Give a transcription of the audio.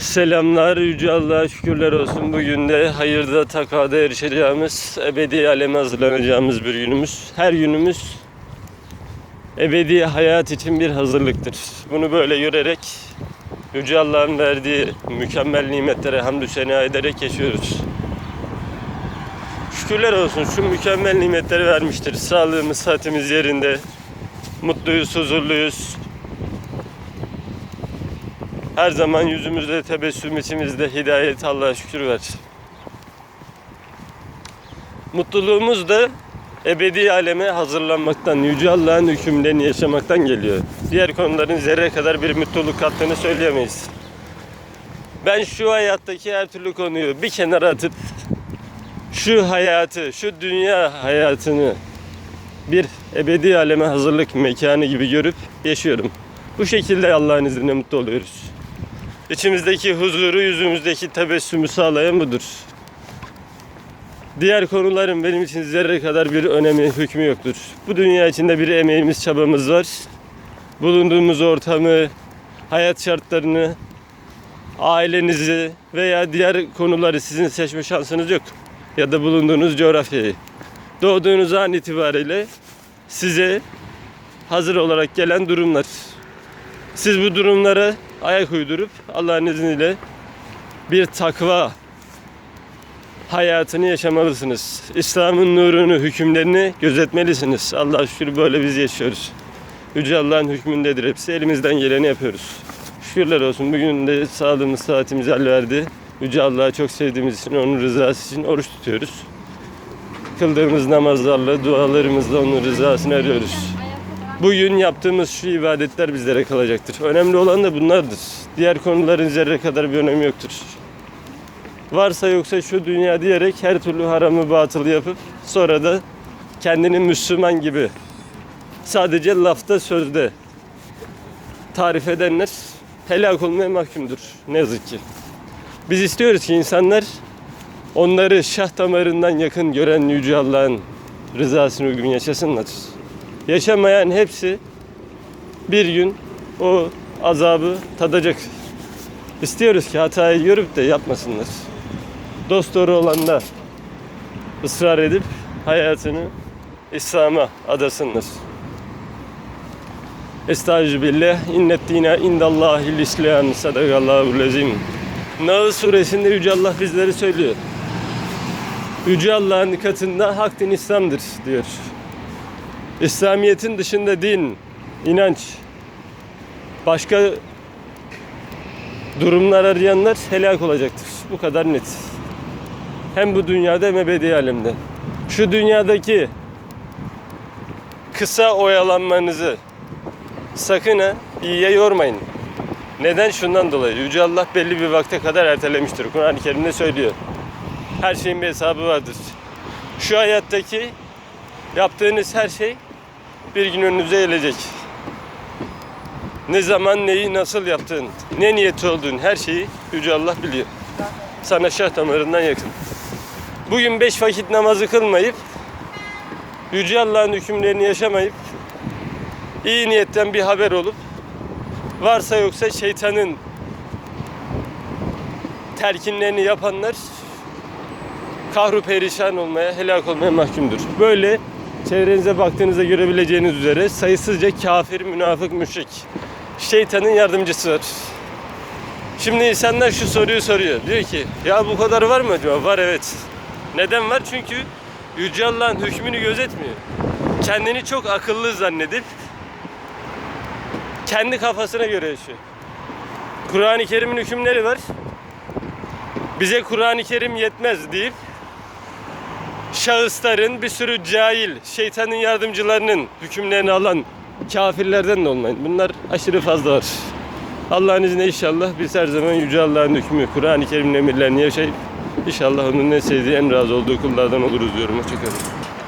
Selamlar, Yüce Allah'a şükürler olsun. Bugün de hayırda, takada erişeceğimiz, ebedi aleme hazırlanacağımız bir günümüz. Her günümüz ebedi hayat için bir hazırlıktır. Bunu böyle görerek Yüce Allah'ın verdiği mükemmel nimetlere hamdü sena ederek yaşıyoruz. Şükürler olsun şu mükemmel nimetleri vermiştir. Sağlığımız, saatimiz yerinde. Mutluyuz, huzurluyuz. Her zaman yüzümüzde tebessüm içimizde hidayet Allah'a şükür ver. Mutluluğumuz da ebedi aleme hazırlanmaktan, Yüce Allah'ın hükümlerini yaşamaktan geliyor. Diğer konuların zerre kadar bir mutluluk kattığını söyleyemeyiz. Ben şu hayattaki her türlü konuyu bir kenara atıp şu hayatı, şu dünya hayatını bir ebedi aleme hazırlık mekanı gibi görüp yaşıyorum. Bu şekilde Allah'ın izniyle mutlu oluyoruz. İçimizdeki huzuru, yüzümüzdeki tebessümü sağlayan budur. Diğer konuların benim için zerre kadar bir önemi, hükmü yoktur. Bu dünya içinde bir emeğimiz, çabamız var. Bulunduğumuz ortamı, hayat şartlarını, ailenizi veya diğer konuları sizin seçme şansınız yok. Ya da bulunduğunuz coğrafyayı. Doğduğunuz an itibariyle size hazır olarak gelen durumlar. Siz bu durumlara ayak uydurup Allah'ın izniyle bir takva hayatını yaşamalısınız. İslam'ın nurunu, hükümlerini gözetmelisiniz. Allah'a şükür böyle biz yaşıyoruz. Yüce Allah'ın hükmündedir hepsi. Elimizden geleni yapıyoruz. Şükürler olsun. Bugün de sağlığımız, saatimiz el verdi. Yüce Allah'ı çok sevdiğimiz için, onun rızası için oruç tutuyoruz. Kıldığımız namazlarla, dualarımızla onun rızasını arıyoruz. Bugün yaptığımız şu ibadetler bizlere kalacaktır. Önemli olan da bunlardır. Diğer konuların zerre kadar bir önemi yoktur. Varsa yoksa şu dünya diyerek her türlü haramı batılı yapıp sonra da kendini Müslüman gibi sadece lafta sözde tarif edenler helak olmaya mahkumdur. Ne yazık ki. Biz istiyoruz ki insanlar onları şah damarından yakın gören Yüce Allah'ın rızasını uygun yaşasınlar. Yaşamayan hepsi bir gün o azabı tadacak. İstiyoruz ki hatayı görüp de yapmasınlar. Dost doğru olan da ısrar edip hayatını İslam'a adasınlar. Estağfirullah. İnnet dine indallahil islam. Sadakallahu lezim. Nahl suresinde Yüce Allah bizleri söylüyor. Yüce Allah'ın katında hak din İslam'dır diyor. İslamiyet'in dışında din, inanç, başka durumlar arayanlar helak olacaktır. Bu kadar net. Hem bu dünyada hem ebedi alemde. Şu dünyadaki kısa oyalanmanızı sakın ha iyiye yormayın. Neden? Şundan dolayı. Yüce Allah belli bir vakte kadar ertelemiştir. Kur'an-ı Kerim'de söylüyor. Her şeyin bir hesabı vardır. Şu hayattaki yaptığınız her şey bir gün önünüze gelecek. Ne zaman neyi nasıl yaptığın, ne niyeti olduğun her şeyi Yüce Allah biliyor. Sana şah damarından yakın. Bugün beş vakit namazı kılmayıp, Yüce Allah'ın hükümlerini yaşamayıp, iyi niyetten bir haber olup, varsa yoksa şeytanın terkinlerini yapanlar kahru perişan olmaya, helak olmaya mahkumdur. Böyle çevrenize baktığınızda görebileceğiniz üzere sayısızca kafir, münafık, müşrik, şeytanın yardımcısı var. Şimdi insanlar şu soruyu soruyor. Diyor ki ya bu kadar var mı acaba? Var evet. Neden var? Çünkü Yüce Allah'ın hükmünü gözetmiyor. Kendini çok akıllı zannedip kendi kafasına göre yaşıyor. Kur'an-ı Kerim'in hükümleri var. Bize Kur'an-ı Kerim yetmez deyip şahısların bir sürü cahil, şeytanın yardımcılarının hükümlerini alan kafirlerden de olmayın. Bunlar aşırı fazla var. Allah'ın izniyle inşallah biz her zaman Yüce Allah'ın hükmü, Kur'an-ı Kerim'in emirlerini yaşayıp inşallah onun ne sevdiği, en razı olduğu kullardan oluruz diyorum. Hoşçakalın.